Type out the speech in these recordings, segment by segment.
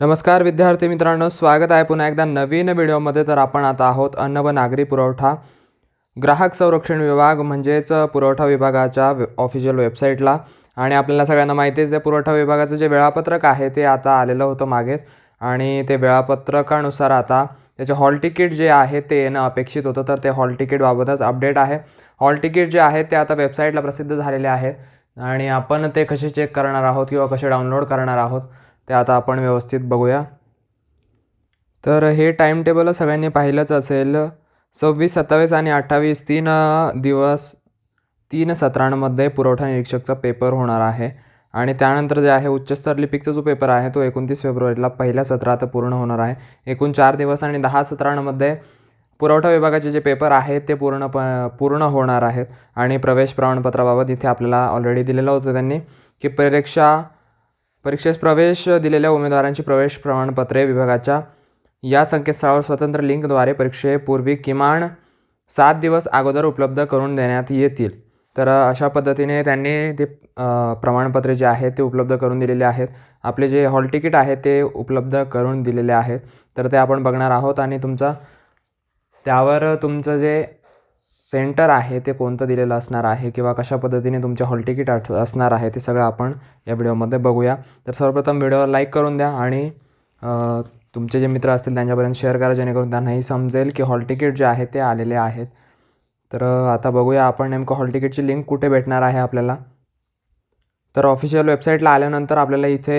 नमस्कार विद्यार्थी मित्रांनो स्वागत आहे पुन्हा एकदा नवीन व्हिडिओमध्ये. तर आपण आता आहोत अन्न व नागरी पुरवठा. ग्राहक संरक्षण विभाग म्हणजेच पुरवठा विभागाच्या वे ऑफिशियल वेबसाईटला आणि आपल्याला सगळ्यांना माहितीच आहे पुरवठा विभागाचं जे वेळापत्रक आहे ते आता आलेलं होतं मागेच. आणि ते वेळापत्रकानुसार आता त्याचे हॉल तिकीट जे आहे ते येणं अपेक्षित होतं. तर ते हॉल तिकीटबाबतच अपडेट आहे. हॉल तिकीट जे आहे ते आता वेबसाईटला प्रसिद्ध झालेले आहेत आणि आपण ते कसे चेक करणार आहोत किंवा कसे डाउनलोड करणार आहोत ते आता आपण व्यवस्थित बघूया. तर हे टाईम टेबल सगळ्यांनी पाहिलंच असेल. सव्वीस सत्तावीस आणि अठ्ठावीस तीन दिवस तीन सत्रांमध्ये पुरवठा निरीक्षकचा पेपर होणार आहे. आणि त्यानंतर जे आहे उच्चस्तर लिपिकचा जो पेपर आहे तो एकोणतीस फेब्रुवारीला पहिल्या सत्रात पूर्ण होणार आहे. एकूण चार दिवस आणि दहा सत्रांमध्ये पुरवठा विभागाचे जे पेपर आहेत ते पूर्ण प पूर्ण होणार आहेत. आणि प्रवेश प्रमाणपत्राबाबत इथे आपल्याला ऑलरेडी दिलेलं होतं त्यांनी की परीक्षा परीक्षेस प्रवेश दिलेल्या उमेदवारांची प्रवेश प्रमाणपत्रे विभागाच्या या संकेतस्थळावर स्वतंत्र लिंकद्वारे परीक्षेपूर्वी किमान सात दिवस अगोदर उपलब्ध करून देण्यात येतील. तर अशा पद्धतीने त्यांनी ते प्रमाणपत्रे जे आहेत ते उपलब्ध करून दिलेले आहेत. आपले जे हॉल तिकीट आहे ते उपलब्ध करून दिलेले आहेत. तर ते आपण बघणार आहोत आणि तुमचा त्यावर तुमचं जे सेंटर आहे ते कोणतं दिलेलं असणार आहे किंवा कशा पद्धतीने तुमचे हॉल तिकीट आठ असणार आहे ते सगळं आपण या व्हिडिओमध्ये बघूया. तर सर्वप्रथम व्हिडिओला लाईक करून द्या आणि तुमचे जे मित्र असतील त्यांच्यापर्यंत शेअर करा जेणेकरून त्यांनाही समजेल की हॉल तिकीट जे आहे ते आलेले आहेत. तर आता बघूया आपण नेमकं हॉल तिकीटची लिंक कुठे भेटणार आहे आपल्याला. तर ऑफिशियल वेबसाईटला आल्यानंतर आपल्याला इथे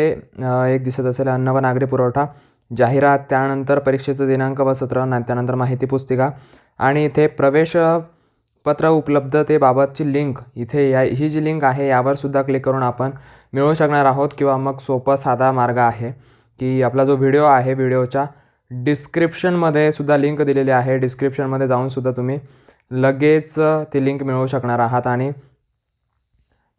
एक दिसत असेल अन्न व नागरी पुरवठा. जाहिरात त्यानंतर परीक्षेचं दिनांक व सत्र त्यानंतर माहिती पुस्तिका. आणि इथे प्रवेश पत्र उपलब्धतेबाबतची लिंक इथे या ही जी लिंक आहे यावर सुद्धा क्लिक करून आपण मिळवू शकणार आहोत किंवा मग सोपा साधा मार्ग आहे की आपला जो व्हिडिओ आहे व्हिडिओच्या डिस्क्रिप्शनमध्ये सुद्धा लिंक दिलेली आहे. डिस्क्रिप्शनमध्ये जाऊनसुद्धा तुम्ही लगेच ती लिंक मिळवू शकणार आहात आणि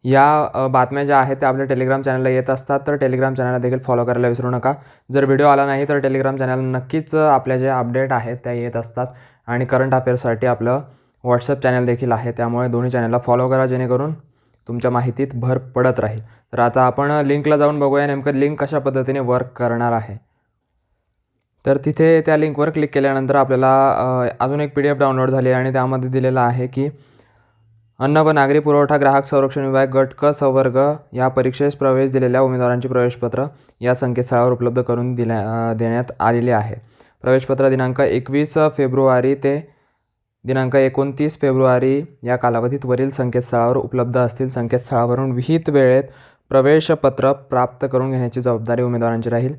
या बातम्या ज्या आहेत त्या आपल्या टेलिग्राम चॅनलला येत असतात. तर टेलिग्राम चॅनलला देखील फॉलो करायला विसरू नका. जर व्हिडिओ आला नाही तर टेलिग्राम चॅनल नक्कीच आपल्या जे अपडेट आहेत त्या येत असतात. आणि करंट अफेअर्ससाठी आपलं व्हॉट्सअप चॅनल देखील आहे. त्यामुळे दोन्ही चॅनलला फॉलो करा जेणेकरून तुमच्या माहितीत भर पडत राहील. तर आता आपण लिंकला जाऊन बघूया नेमकं लिंक कशा पद्धतीने वर्क करणार आहे. तर तिथे त्या लिंकवर क्लिक केल्यानंतर आपल्याला अजून एक पी डी एफ डाउनलोड झाली आणि त्यामध्ये दिलेलं आहे की अन्न व नागरी पुरवठा ग्राहक संरक्षण विभाग गट क संवर्ग या परीक्षेस प्रवेश दिलेल्या उमेदवारांची प्रवेशपत्र या संकेतस्थळावर उपलब्ध करून दिल्या देण्यात आलेले आहे. प्रवेशपत्र दिनांक एकवीस फेब्रुवारी ते दिनांक एकोणतीस फेब्रुवारी या कालावधीत वरील संकेतस्थळावर उपलब्ध असतील संकेतस्थळावरून विहित वेळेत प्रवेशपत्र प्राप्त करून घेण्याची जबाबदारी उमेदवारांची राहील.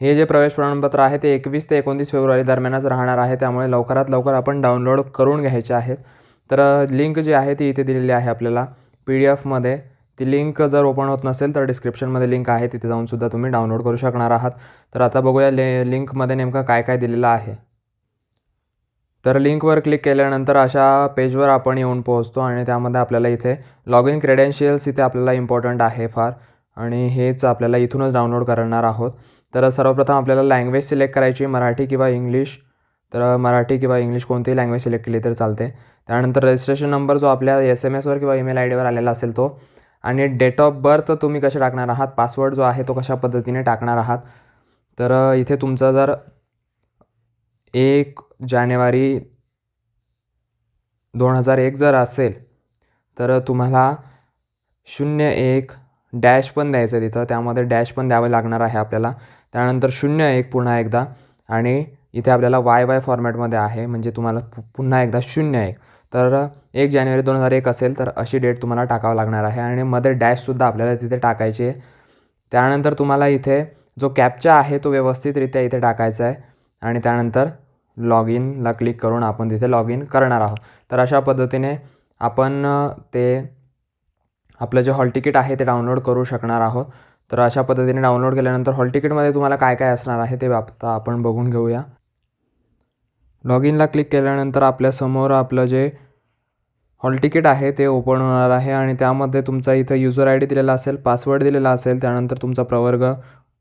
हे जे प्रवेश प्रमाणपत्र आहे ते एकवीस ते एकोणतीस फेब्रुवारी दरम्यानच राहणार आहे त्यामुळे लवकरात लवकर आपण डाउनलोड करून घ्यायचे आहेत तर लिंक जी आहे ती इथे दिलेली आहे आपल्याला. पी डी एफमध्ये ती लिंक जर ओपन होत नसेल तर डिस्क्रिप्शनमध्ये लिंक आहे तिथे जाऊन सुद्धा तुम्ही डाउनलोड करू शकणार आहात. तर आता बघूया ले लिंकमध्ये नेमकं काय काय दिलेलं आहे. तर लिंकवर क्लिक केल्यानंतर अशा पेजवर आपण येऊन पोहोचतो आणि त्यामध्ये आपल्याला इथे लॉग इन क्रेडेन्शियल्स इथे आपल्याला इम्पॉर्टंट आहे फार. आणि हेच आपल्याला इथूनच डाउनलोड करणार आहोत. तर सर्वप्रथम आपल्याला लँग्वेज सिलेक्ट करायची मराठी किंवा इंग्लिश. तर मराठी किंवा इंग्लिश कोणतीही लँग्वेज सिलेक्ट केली तर चालते. त्यानंतर रजिस्ट्रेशन नंबर जो आपल्या एस एम एसवर किंवा ईमेल आय डीवर आलेला असेल तो. आणि डेट ऑफ बर्थ तुम्ही कसे टाकणार आहात? पासवर्ड जो आहे तो कशा पद्धतीने टाकणार आहात? तर इथे तुमचं जर एक जानेवारी दोन हजार एक जर असेल तर तुम्हाला शून्य एक डॅश पण द्यायचं आहे तिथं. त्यामध्ये डॅश पण द्यावं लागणार आहे आपल्याला. त्यानंतर शून्य एक पुन्हा एकदा. आणि इथे आपल्याला वाय वाय फॉर्मॅटमध्ये आहे म्हणजे तुम्हाला पुन्हा एकदा शून्य एक. तर एक जानेवारी दोन हजार एक असेल तर अशी डेट तुम्हाला टाकावं लागणार आहे. आणि मध्ये डॅशसुद्धा आपल्याला तिथे टाकायची आहे. त्यानंतर तुम्हाला इथे जो कॅपचा आहे तो व्यवस्थितरित्या इथे टाकायचा आहे. आणि त्यानंतर लॉग इनला क्लिक करून आपण तिथे लॉग इन करणार आहोत. तर अशा पद्धतीने आपण ते आपलं जे हॉल तिकीट आहे ते डाउनलोड करू शकणार आहोत. तर अशा पद्धतीने डाउनलोड केल्यानंतर हॉल तिकीटमध्ये तुम्हाला काय काय असणार आहे ते आता आपण बघून घेऊया. लॉग इनला क्लिक केल्यानंतर आपल्यासमोर आपलं जे हॉल तिकीट आहे ते ओपन होणार आहे आणि त्यामध्ये तुमचा इथं युजर आय डी दिलेला असेल पासवर्ड दिलेला असेल त्यानंतर तुमचा प्रवर्ग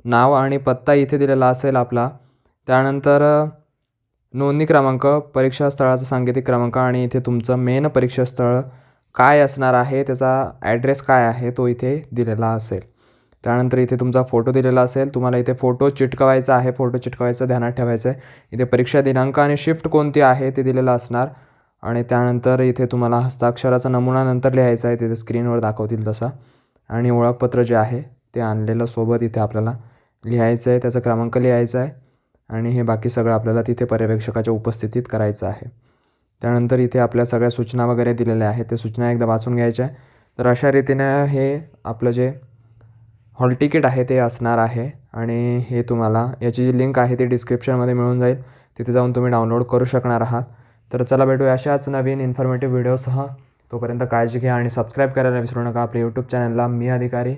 नाव आणि पत्ता इथे दिलेला असेल आपला. त्यानंतर नोंदणी क्रमांक परीक्षा स्थळाचा सांकेतिक क्रमांक आणि इथे तुमचं मेन परीक्षा स्थळ काय असणार आहे त्याचा ॲड्रेस काय आहे तो इथे दिलेला असेल. त्यानंतर इथे तुमचा फोटो दिलेला असेल तुम्हाला इथे फोटो चिटकवायचा आहे फोटो चिटकवायचं ध्यानात ठेवायचं आहे. इथे परीक्षा दिनांक आणि शिफ्ट कोणती आहे ते दिलेलं असणार. आणि त्यानंतर इथे तुम्हाला हस्ताक्षराचा नमुना नंतर लिहायचा आहे तिथे स्क्रीनवर दाखवतील तसं. आणि ओळखपत्र जे आहे ते आणलेलं सोबत इथे आपल्याला लिहायचं आहे त्याचा क्रमांक लिहायचा आहे. आणि हे बाकी सगळं आपल्याला तिथे पर्यवेक्षकाच्या उपस्थितीत करायचं आहे. त्यानंतर इथे आपल्या सगळ्या सूचना वगैरे दिलेल्या आहेत ते सूचना एकदा वाचून घ्यायच्या आहे तर अशा रीतीनं हे आपलं जे हॉल तिकीट आहे ते असणार आहे आणि हे तुम्हाला याची जी लिंक आहे ती डिस्क्रिप्शनमध्ये मिळून जाईल. तिथे जाऊन तुम्ही डाउनलोड करू शकणार आहात. तर चला भेटूया अशाच नवीन इन्फॉर्मेटिव्ह व्हिडिओसह तोपर्यंत काळजी घ्या आणि सबस्क्राईब करायला विसरू नका. आपल्या यूट्यूब चॅनलला मी अधिकारी